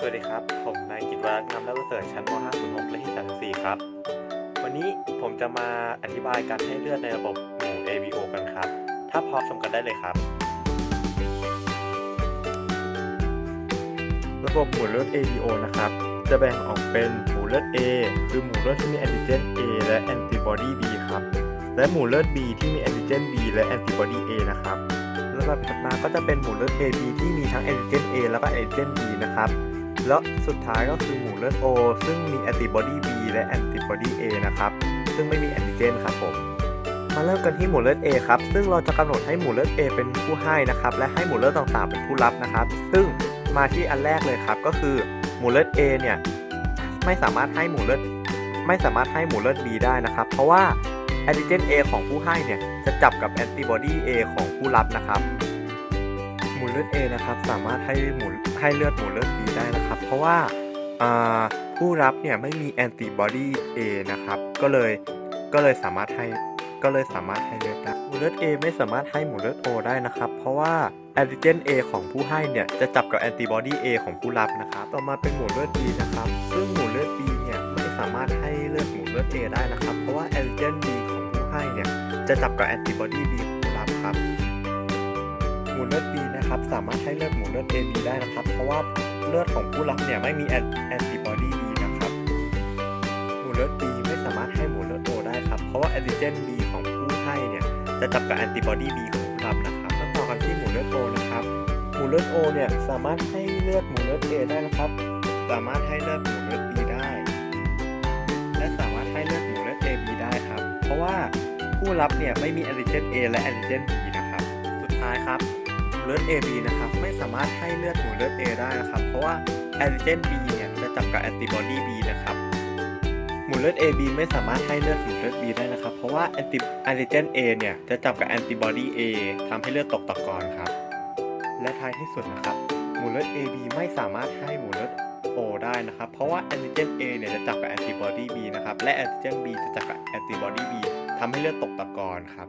สวัสดีครับ ผมนายกิตวรัตน์งามและประเสริฐชั้นม .506 เลขที่34ครับ วันนี้ผมจะมาอธิบายการให้เลือดในระบบหมู่ ABO กันครับ ถ้าพร้อมชมกันได้เลยครับ ระบบหมู่เลือด ABO นะครับ จะแบ่งออกเป็นหมู่เลือด A คือหมู่เลือดที่มีแอนติเจน A และแอนติบอดี B ครับ และหมู่เลือด B ที่มีแอนติเจน B และแอนติบอดี A นะครับลำดับถัดมาก็จะเป็นหมู่เลือด AB ที่มีทั้งแอนติเจน A แล้วก็แอนติเจน B นะครับ แล้วสุดท้ายก็คือหมู่เลือด O ซึ่งมีแอนติบอดี B และแอนติบอดี A นะครับ ซึ่งไม่มีแอนติเจนครับผมมาเริ่มกันที่หมู่เลือด A ครับ ซึ่งเราจะกำหนดให้หมู่เลือด A เป็นผู้ให้นะครับ และให้หมู่เลือดต่างๆ เป็นผู้รับนะครับ ซึ่งมาที่อันแรกเลยครับ ก็คือหมู่เลือด A เนี่ยไม่สามารถให้หมู่เลือดไม่สามารถให้หมู่เลือด B ได้นะครับ เพราะว่าแอนติเจน A ของผู้ให้เนี่ยจะจับกับแอนติบอดี A ของผู้รับนะครับ หมูเลือด A นะครับสามารถให้หมูให้เลือดหมูเลือด B ได้นะครับ เพราะว่าผู้รับเนี่ยไม่มีแอนติบอดี A นะครับก็เลยก็เลยสามารถให้ก็เลยสามารถให้เลือดได้หมูเลือด A ไม่สามารถให้หมูเลือด O ได้นะครับ เพราะว่าแอนติเจน A ของผู้ให้เนี่ยจะจับกับแอนติบอดี A ของผู้รับนะครับต่อมาเป็นหมูเลือด B นะครับซึ่งหมูเลือด B เนี่ยไม่สามารถให้เลือดหมูเลือด A ได้นะครับ เพราะว่าแอนติเจน B ของผู้ให้เนี่ยจะจับกับแอนติบอดี B ของผู้รับครับหมูเลือด B นะครับ สามารถให้เลือดหมูเลือด AB ได้นะครับ เพราะว่าเลือดของผู้รับเนี่ยไม่มีแอนติบอดี B นะครับ หมูเลือด B ไม่สามารถให้หมูเลือด O ได้ครับ เพราะว่าแอนติเจน B ของผู้ให้เนี่ยจะจับกับแอนติบอดี B ของผู้รับนะครับมาต่อกันที่หมูเลือด O นะครับ หมูเลือด O เนี่ยสามารถให้เลือดหมูเลือด A ได้นะครับ สามารถให้เลือดหมูเลือด B ได้ และสามารถให้เลือดหมูเลือด AB ได้ครับ เพราะว่าผู้รับเนี่ยไม่มีแอนติเจน A และแอนติเจน B นะครับ สุดท้ายครับ เลือด AB นะครับไม่สามารถให้เลือดหมู่เลือด A ได้นะครับ เพราะว่าแอนติเจน B เนี่ยจะจับกับแอนติบอดี B นะครับหมู่เลือด AB ไม่สามารถให้เลือดหมู่เลือด B ได้นะครับ เพราะว่าแอนติแอนติเจน A เนี่ยจะจับกับแอนติบอดี A ทำให้เลือดตกตะกอนครับ และท้ายที่สุดนะครับหมู่เลือด AB ไม่สามารถให้หมู่เลือด O ได้นะครับ เพราะว่าแอนติเจน A เนี่ยจะจับกับแอนติบอดี B นะครับ และแอนติเจน B จะจับกับแอนติบอดี B ทำให้เลือดตกตะกอนครับ